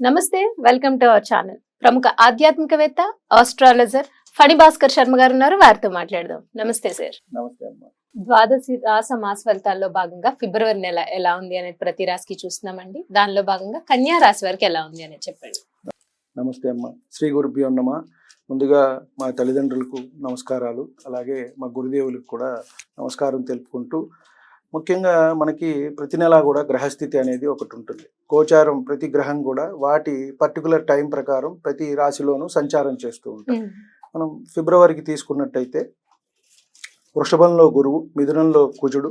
నమస్తే welcome to our channel. ప్రముఖ ఆధ్యాత్మికవేత్త ఆస్ట్రాలజర్ ఫణి భాస్కర్ శర్మ గారు ఉన్నారు. వారితో మాట్లాడదాం. నమస్తే సార్. నమస్తే అమ్మా. ద్వాదశి రాస మాస ఫలితాల్లో భాగంగా ఫిబ్రవరి నెల ఎలా ఉంది అనేది ప్రతి రాశికి చూస్తున్నామండి. దానిలో భాగంగా కన్యా రాశి వారికి ఎలా ఉంది అనేది చెప్పండి. నమస్తే అమ్మా. శ్రీ గురుభ్యో నమ. ముందుగా మా తల్లిదండ్రులకు నమస్కారాలు. అలాగే మా గురుదేవులకు కూడా నమస్కారం తెలుపుకుంటూ ముఖ్యంగా మనకి ప్రతి నెలా కూడా గ్రహస్థితి అనేది ఒకటి ఉంటుంది. గోచారం ప్రతి గ్రహం కూడా వాటి పర్టికులర్ టైం ప్రకారం ప్రతి రాశిలోనూ సంచారం చేస్తూ ఉంటాం. మనం ఫిబ్రవరికి తీసుకున్నట్టయితే వృషభంలో గురువు మిథునంలో కుజుడు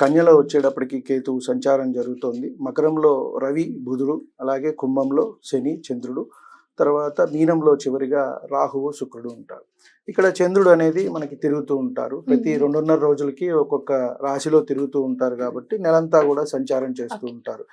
కన్యలో వచ్చేటప్పటికి కేతువు సంచారం జరుగుతోంది. మకరంలో రవి బుధుడు అలాగే కుంభంలో శని చంద్రుడు తర్వాత మీనంలో చివరిగా రాహువు శుక్రుడు ఉంటారు. ఇక్కడ చంద్రుడు అనేది మనకి తిరుగుతూ ఉంటారు. ప్రతి. రెండున్నర రోజులకి ఒక్కొక్క రాశిలో తిరుగుతూ ఉంటారు కాబట్టి నెలంతా కూడా సంచారం చేస్తూ ఉంటారు.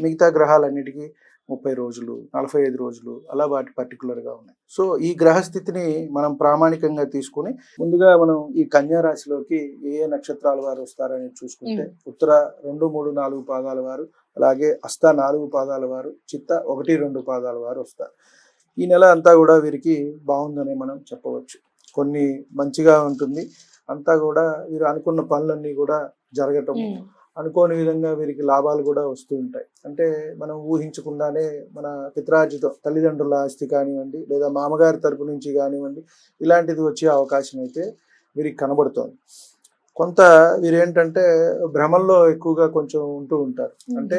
మిగతా గ్రహాలన్నిటికీ ముప్పై రోజులు నలభై ఐదు రోజులు అలా వాటి పర్టికులర్గా ఉన్నాయి. సో ఈ గ్రహస్థితిని మనం ప్రామాణికంగా తీసుకుని ముందుగా మనం ఈ కన్యా రాశిలోకి ఏ ఏ నక్షత్రాల వారు వస్తారని చూసుకుంటే ఉత్తర రెండు మూడు నాలుగు పాదాల వారు అలాగే అస్త నాలుగు పాదాల వారు చిత్త ఒకటి రెండు పాదాల వారు వస్తారు. ఈ నెల అంతా కూడా వీరికి బాగుందని మనం చెప్పవచ్చు. కొన్ని మంచిగా ఉంటుంది. అంతా కూడా వీరు అనుకున్న పనులన్నీ కూడా జరగటం అనుకోని విధంగా వీరికి లాభాలు కూడా వస్తూ ఉంటాయి. అంటే మనం ఊహించకుండానే మన పిత్రార్జితం తల్లిదండ్రుల ఆస్తి కానివ్వండి లేదా మామగారి తరపు నుంచి కానివ్వండి ఇలాంటిది వచ్చే అవకాశం అయితే వీరికి కనబడుతోంది. కొంత వీరు ఏంటంటే భ్రమంలో ఎక్కువగా కొంచెం ఉంటూ ఉంటారు. అంటే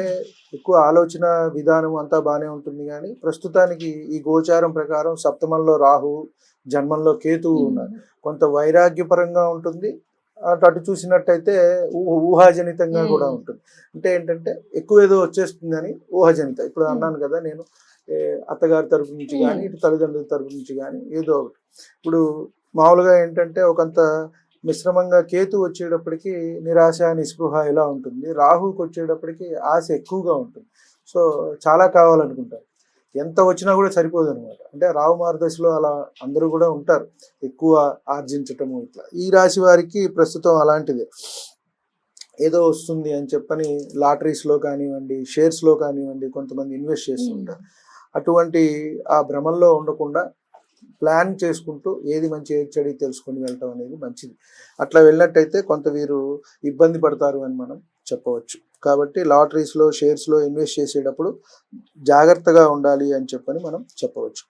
ఎక్కువ ఆలోచన విధానం అంతా బాగానే ఉంటుంది కానీ ప్రస్తుతానికి ఈ గోచారం ప్రకారం సప్తమంలో రాహు జన్మంలో కేతువు ఉన్నారు. కొంత వైరాగ్యపరంగా ఉంటుంది. అటు అటు చూసినట్టయితే ఊహ ఊహాజనితంగా కూడా. ఉంటుంది. అంటే ఏంటంటే ఎక్కువ ఏదో వచ్చేస్తుందని ఊహాజనిత. ఇప్పుడు. అన్నాను కదా నేను అత్తగారి తరపు నుంచి కానీ. ఇటు తల్లిదండ్రుల తరపు నుంచి కానీ ఏదో ఒకటి. ఇప్పుడు మామూలుగా ఏంటంటే ఒకంత మిశ్రమంగా కేతు వచ్చేటప్పటికి నిరాశ నిస్పృహ ఇలా ఉంటుంది. రాహుకి వచ్చేటప్పటికి ఆశ ఎక్కువగా ఉంటుంది. సో చాలా కావాలనుకుంటారు. ఎంత వచ్చినా కూడా సరిపోదు అనమాట అంటే రావు మార్గదశలో అలా అందరూ కూడా ఉంటారు. ఎక్కువ ఆర్జించటము ఇట్లా. ఈ రాశి వారికి ప్రస్తుతం అలాంటిదే. ఏదో వస్తుంది అని చెప్పని లాటరీస్లో కానివ్వండి షేర్స్లో కానివ్వండి కొంతమంది ఇన్వెస్ట్ చేస్తుంటారు అటువంటి ఆ భ్రమంలో ఉండకుండా ప్లాన్ చేసుకుంటూ ఏది మంచి ఏది చెడు తెలుసుకుని వెళ్ళటం అనేది మంచిది. అట్లా వెళ్ళినట్టయితే కొంత వీరు ఇబ్బంది పడతారు అని మనం చెప్పవచ్చు. కాబట్టి లాటరీస్లో షేర్స్లో ఇన్వెస్ట్ చేసేటప్పుడు జాగ్రత్తగా ఉండాలి అని చెప్పని మనం చెప్పవచ్చు.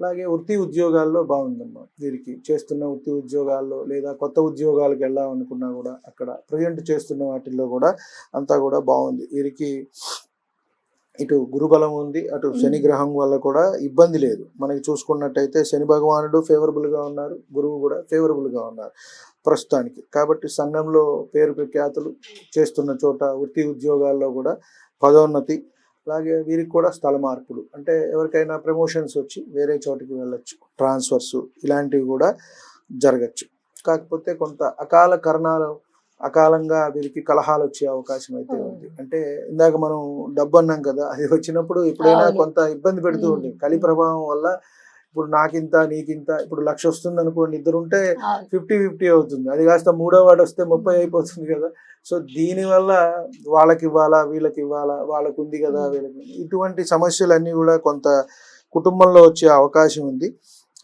అలాగే వృత్తి ఉద్యోగాల్లో బాగుందమ్మా వీరికి. చేస్తున్న వృత్తి ఉద్యోగాల్లో లేదా కొత్త ఉద్యోగాలకు వెళ్ళాలనుకున్నా కూడా అక్కడ ప్రజెంట్ చేస్తున్న వాటిల్లో కూడా అంతా కూడా బాగుంది. వీరికి ఇటు గురుబలం ఉంది అటు శని గ్రహం వల్ల కూడా ఇబ్బంది లేదు. మనకి చూసుకున్నట్టయితే శని భగవానుడు favorable గా ఉన్నారు గురువు కూడా favorable గా ఉన్నారు ప్రస్తుతానికి. కాబట్టి సంఘంలో పేరు ప్రఖ్యాతులు చేస్తున్న చోట వృత్తి ఉద్యోగాల్లో కూడా పదోన్నతి అలాగే వీరికి కూడా స్థల మార్పులు. అంటే ఎవరికైనా ప్రమోషన్స్ వచ్చి వేరే చోటికి వెళ్ళొచ్చు ట్రాన్స్ఫర్స్ ఇలాంటివి కూడా జరగచ్చు. కాకపోతే కొంత అకాల కరణాలు అకాలంగా వీరికి కలహాలు వచ్చే అవకాశం అయితే ఉంది అంటే ఇందాక మనం డబ్బు అన్నాం కదా అది వచ్చినప్పుడు ఎప్పుడైనా. కొంత ఇబ్బంది పెడుతూ. ఉంటుంది కలి ప్రభావం వల్ల ఇప్పుడు నాకింత నీకింత ఇప్పుడు లక్ష వస్తుంది అనుకోండి ఇద్దరు ఉంటే. ఫిఫ్టీ ఫిఫ్టీ అవుతుంది అది కాస్త మూడో వాడు వస్తే ముప్పై అయిపోతుంది కదా సో దీనివల్ల వాళ్ళకి ఇవ్వాలా వీళ్ళకి ఇవ్వాలా వాళ్ళకు ఉంది కదా. వీళ్ళకి ఇటువంటి సమస్యలన్నీ కూడా కొంత కుటుంబంలో వచ్చే అవకాశం ఉంది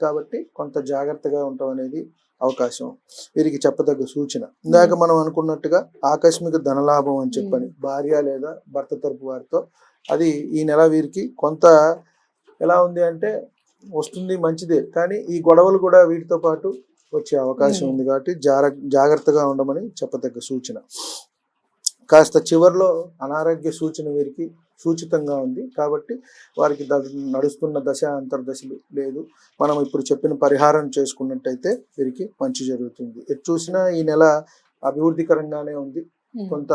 కాబట్టి కొంత జాగ్రత్తగా ఉండటం అనేది అవకాశం. వీరికి చెప్పదగ్గ సూచన. ఇందాక మనం అనుకున్నట్టుగా ఆకస్మిక ధనలాభం అని చెప్పని భార్య లేదా భర్త తరపు వారితో అది ఈ నెల వీరికి కొంత ఎలా ఉంది అంటే వస్తుంది మంచిదే. కానీ ఈ గొడవలు కూడా వీటితో పాటు వచ్చే అవకాశం. ఉంది కాబట్టి జాగ్రత్తగా ఉండమని చెప్పదగ్గ సూచన. కాస్త చివర్లో అనారోగ్య సూచన వీరికి సూచితంగా ఉంది. కాబట్టి వారికి నడుస్తున్న దశ అంతర్దశలు లేదు. మనం ఇప్పుడు చెప్పిన పరిహారం చేసుకున్నట్టయితే వీరికి మంచి జరుగుతుంది. ఎటు చూసినా ఈ నెల అభివృద్ధికరంగానే ఉంది. కొంత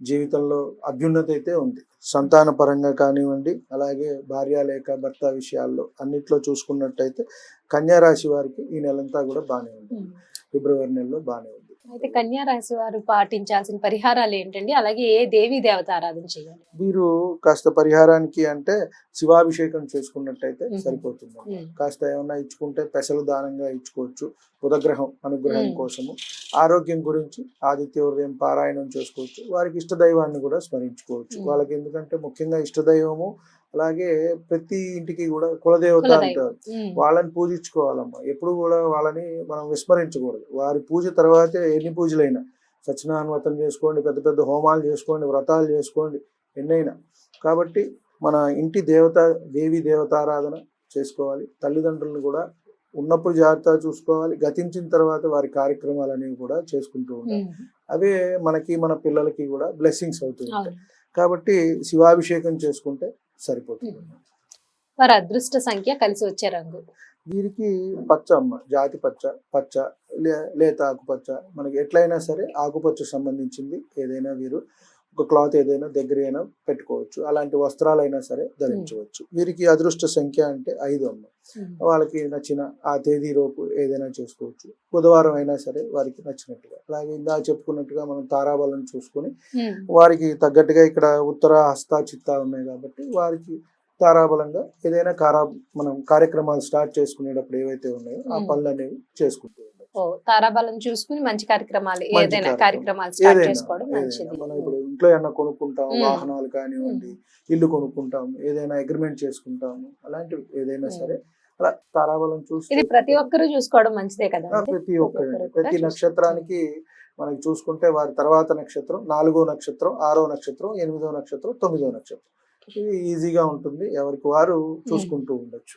జీవితంలో అభ్యున్నతి అయితే ఉంది. సంతాన పరంగా కానివ్వండి అలాగే భార్య లేక భర్త విషయాల్లో అన్నిట్లో చూసుకున్నట్టయితే కన్యా రాశి వారికి ఈ నెలంతా కూడా బాగానే ఉంది. ఫిబ్రవరి నెలలో బాగానే ఉంది. అయితే కన్యా రాశి వారు పాటించాల్సిన పరిహారాలు ఏంటండి? అలాగే ఏ దేవి దేవత ఆరాధన చేయాలి? వీరు కాస్త పరిహారానికి అంటే శివాభిషేకం చేసుకున్నట్టయితే. సరిపోతుంది. కాస్త ఏమన్నా ఇచ్చుకుంటే పెసలు దానంగా ఇచ్చుకోవచ్చు. బుధగ్రహం అనుగ్రహం. కోసము. ఆరోగ్యం గురించి ఆదిత్య ఉదయం పారాయణం చేసుకోవచ్చు. వారికి ఇష్టదైవాన్ని కూడా స్మరించుకోవచ్చు. వాళ్ళకి ఎందుకంటే ముఖ్యంగా ఇష్టదైవము అలాగే ప్రతి ఇంటికి కూడా కులదేవత కులదైవం. అంటారు. వాళ్ళని పూజించుకోవాలమ్మా. ఎప్పుడు కూడా వాళ్ళని మనం విస్మరించకూడదు. వారి పూజ తర్వాతే ఎన్ని పూజలైనా. సత్యనారాయణ చేసుకోండి పెద్ద పెద్ద హోమాలు చేసుకోండి వ్రతాలు చేసుకోండి ఎన్నైనా. కాబట్టి మన ఇంటి దేవత దేవి దేవతారాధన చేసుకోవాలి. తల్లిదండ్రులను కూడా ఉన్నప్పుడు జాగ్రత్తగా చూసుకోవాలి. గతించిన తర్వాత వారి కార్యక్రమాలు అనేవి కూడా చేసుకుంటూ ఉమ్. అవే మనకి మన పిల్లలకి కూడా బ్లెస్సింగ్స్ అవుతుంది అవును. కాబట్టి శివాభిషేకం చేసుకుంటే సరిపోతుంది. వారి అదృష్ట సంఖ్య కలిసి వచ్చే రంగు. వీరికి పచ్చ అమ్మ జాతి పచ్చ పచ్చ లేత ఆకుపచ్చ. మనకి ఎట్లయినా సరే ఆకుపచ్చ సంబంధించింది ఏదైనా వీరు. ఒక క్లాత్ ఏదైనా దగ్గర అయినా పెట్టుకోవచ్చు. అలాంటి వస్త్రాలైనా సరే ధరించవచ్చు. వీరికి అదృష్ట సంఖ్య అంటే ఐదు అమ్మ. ఉమ్. వాళ్ళకి నచ్చిన ఆ తేదీ లోపు ఏదైనా చేసుకోవచ్చు. బుధవారం అయినా సరే వారికి నచ్చినట్టుగా. అలాగే ఇందా చెప్పుకున్నట్టుగా మనం తారాబలం చూసుకొని ఉమ్. వారికి తగ్గట్టుగా ఇక్కడ ఉత్తర హస్త చిత్త ఉన్నాయి కాబట్టి వారికి తారాబలంగా ఏదైనా కారా మనం కార్యక్రమాలు స్టార్ట్ చేసుకునేటప్పుడు ఏవైతే ఉన్నాయో ఆ. పనులు అనేవి చేసుకుంటూ తారాబలం చూసుకుని మంచి కార్యక్రమాలు ఏదైనా కార్యక్రమం. కార్యక్రమాలు స్టార్ట్ చేసుకోవడం. మంచిది మనం ఇప్పుడు ఇంట్లో ఏమన్నా కొనుక్కుంటాం మ్మ్. వాహనాలు కానివ్వండి ఇల్లు కొనుక్కుంటాం ఏదైనా అగ్రిమెంట్ చేసుకుంటాము అలాంటివి ఏదైనా. సరే అలా తారాబలం చూసి ఇది ప్రతి ఒక్కరూ చూసుకోవడం మంచిదే కదా? ప్రతి ఒక్కరి ప్రతి. నక్షత్రానికి మనకి చూసుకుంటే వారి తర్వాత నక్షత్రం నాలుగో నక్షత్రం ఆరో నక్షత్రం ఎనిమిదో నక్షత్రం తొమ్మిదో నక్షత్రం ఇది ఈజీగా ఉంటుంది ఎవరికి వారు చూసుకుంటూ ఉండొచ్చు.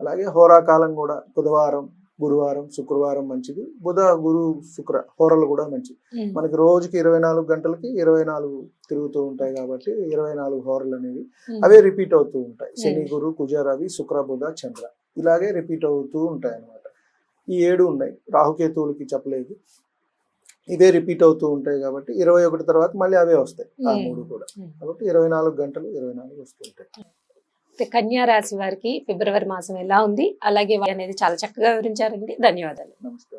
అలాగే హోరాకాలం కూడా బుధవారం గురువారం శుక్రవారం మంచిది బుధ గురు శుక్ర హోరలు కూడా మంచిది. మనకి రోజుకి ఇరవై నాలుగు గంటలకి ఇరవై నాలుగు తిరుగుతూ ఉంటాయి కాబట్టి ఇరవై నాలుగు హోరలు అనేవి. అవే రిపీట్ అవుతూ ఉంటాయి శని. గురు కుజ రవి శుక్ర బుధ చంద్ర ఇలాగే రిపీట్ అవుతూ ఉంటాయి అన్నమాట ఈ ఏడు ఉన్నాయి రాహుకేతువులకి చెప్పలేదు ఇవే రిపీట్ అవుతూ ఉంటాయి కాబట్టి ఇరవై ఒకటి తర్వాత మళ్ళీ అవే వస్తాయి ఆ. మూడు కూడా. కాబట్టి ఇరవై నాలుగు గంటలు ఇరవై నాలుగు వస్తుంటాయి అయితే కన్యా రాశి వారికి ఫిబ్రవరి మాసం ఎలా ఉంది? అలాగే అనేది చాలా చక్కగా వివరించారండి. ధన్యవాదాలు. నమస్తే